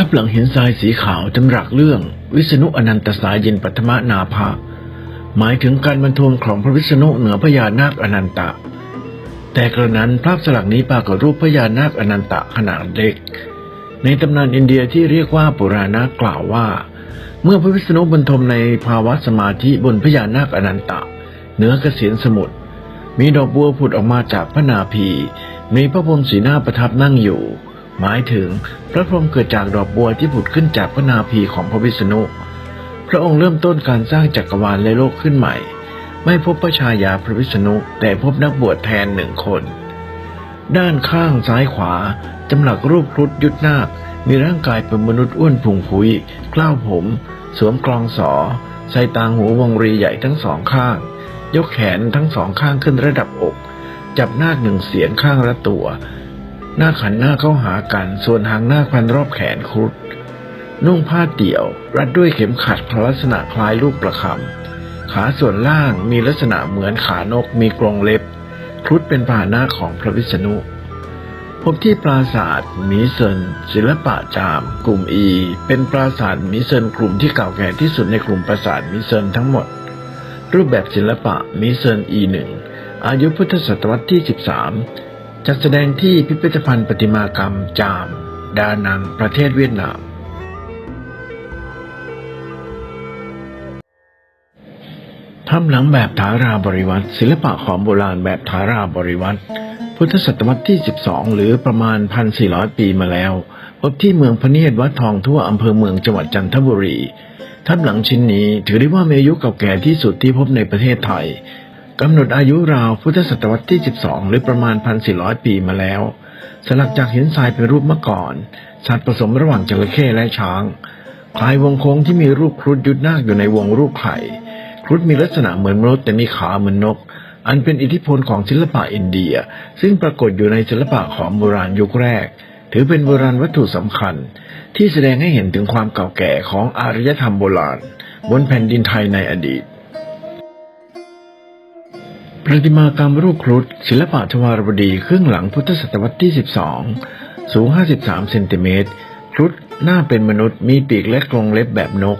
ภาพหลังเห็นทรายสีขาวจำรักเรื่อง วิษณุอนันตสายเย็นปัทมนาภาหมายถึงการบรรทมของพระวิษณุเหนือพญานาคอนันตะ แต่กระนั้นภาพสลักนี้ปรากฏรูปพญานาคอนันตะขนาดเล็ก ในตำนานอินเดียที่เรียกว่าปุราณะกล่าวว่า เมื่อพระวิษณุบรรทมในภาวะสมาธิบนพญานาคอนันตะเหนือกเกษียนสมุทรมีดอกบัวผุดออกมาจากพระนาภีมีพระพรมสีหน้าประทับนั่งอยู่ หมายถึงพระพรหมเกิดจากดอกบัวที่ผุดขึ้นจากพระนาภีของพระวิษณุ พระองค์เริ่มต้นการสร้างจักรวาลและโลกขึ้นใหม่ ไม่พบพระชายาพระวิษณุแต่พบนักบวชแทนหนึ่งคน ด้านข้างซ้ายขวาจำหลักรูปครุฑยุทธนาค มีร่างกายเป็นมนุษย์อ้วนพุงพุยกล้าวผม สวมกรองสอ ใส่ตางหูวงรีใหญ่ทั้งสองข้าง ยกแขนทั้งสองข้างขึ้นระดับอก จับนาคหนึ่งเสียนข้างละตัว หน้าขันหน้าเข้าหากัน ส่วนหางหน้าพันรอบแขนครุฑนุ่งผ้าเดี่ยว รัดด้วยเข็มขัดพลักษณะคล้ายลูกประคำขาส่วนล่างมีลักษณะเหมือนขานกมีกรงเล็บ ครุฑเป็นพาหนะของพระวิษณุพบที่ปราสาทมีเซนศิลปะจาม กลุ่ม E เป็นปราสาทมีเซนกลุ่มที่เก่าแก่ที่สุดในกลุ่มปราสาทมีเซนทั้งหมด รูปแบบศิลปะมีเซิน E1 อายุพุทธศตวรรษที่ 13 จัดแสดงที่พิพิธภัณฑ์ประติมากรรมจาม ดานังประเทศเวียดนามทำหลังแบบฐาราบริวัตรศิลปะของโบราณแบบฐาราบริวัตรพุทธศตวรรษที่ 12 หรือประมาณ 1,400 ปีมาแล้ว พบที่เมืองพระเนียดวัดทองทั่วอำเภอเมืองจังหวัดจันทบุรีทับหลังชิ้นนี้ถือได้ว่ามีอายุเก่าแก่ที่สุดที่พบในประเทศไทย กำหนดอายุราวพุทธศตวรรษที่ 12 หรือประมาณ 1,400 ปีมาแล้ว สลักจากหินทรายเป็นรูปมะก่อน สัตว์ผสมระหว่างจระเข้และช้าง คล้ายวงโค้งที่มีรูปครุฑยุทธนาคอยู่ในวงรูปไข่ ครุฑมีลักษณะเหมือนมนุษย์แต่มีขาเหมือนนก อันเป็นอิทธิพลของศิลปะอินเดีย ซึ่งปรากฏอยู่ในศิลปะของโบราณยุคแรก ถือเป็นโบราณวัตถุสำคัญ ที่แสดงให้เห็นถึงความเก่าแก่ของอารยธรรมโบราณ บนแผ่นดินไทยในอดีต ประติมากรรมรูปครุฑศิลปะทวารวดีครึ่งหลังพุทธศตวรรษที่ 12 สูง 53 เซนติเมตรครุฑหน้าเป็นมนุษย์มีปีกและกรงเล็บแบบนก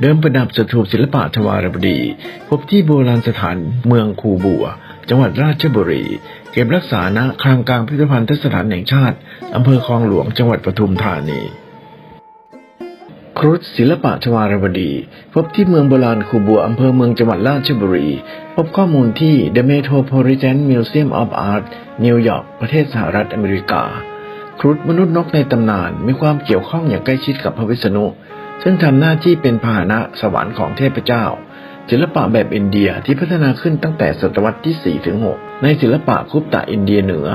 เดิมประดับสถูปศิลปะทวารวดี พบที่โบราณสถานเมืองคูบัว จังหวัดราชบุรี เก็บรักษาณคลังกลางพิพิธภัณฑสถานแห่งชาติอำเภอคลองหลวงจังหวัดปทุมธานี ครุฑศิลปะทวารวดี พบที่เมืองโบราณคูบัวอำเภอเมืองจังหวัดราชบุรี พบข้อมูลที่ The Metropolitan Museum of Art นิวยอร์กประเทศสหรัฐอเมริกา ครุฑมนุษย์นกในตำนานมีความเกี่ยวข้องอย่างใกล้ชิดกับพระวิษณุ ซึ่งทำหน้าที่เป็นพาหนะสวรรค์ของเทพเจ้า ศิลปะแบบอินเดียที่พัฒนาขึ้นตั้งแต่ศตวรรษที่ 4 ถึง 6 ในศิลปะคุปตะอินเดียเหนือ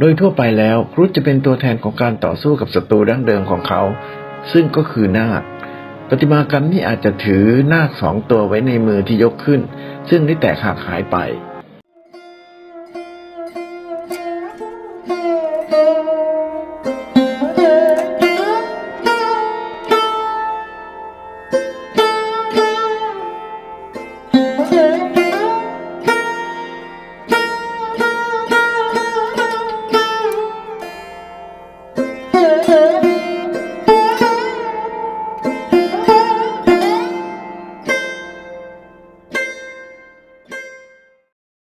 โดยทั่วไปแล้วครุฑจะเป็นตัวแทนของการต่อสู้กับศัตรูดั้งเดิมของเขา ซึ่งก็คือนาคปฏิมากรรมนี้อาจจะถือนาคสองตัวไว้ในมือที่ยกขึ้น ซึ่งได้แตกหักหายไป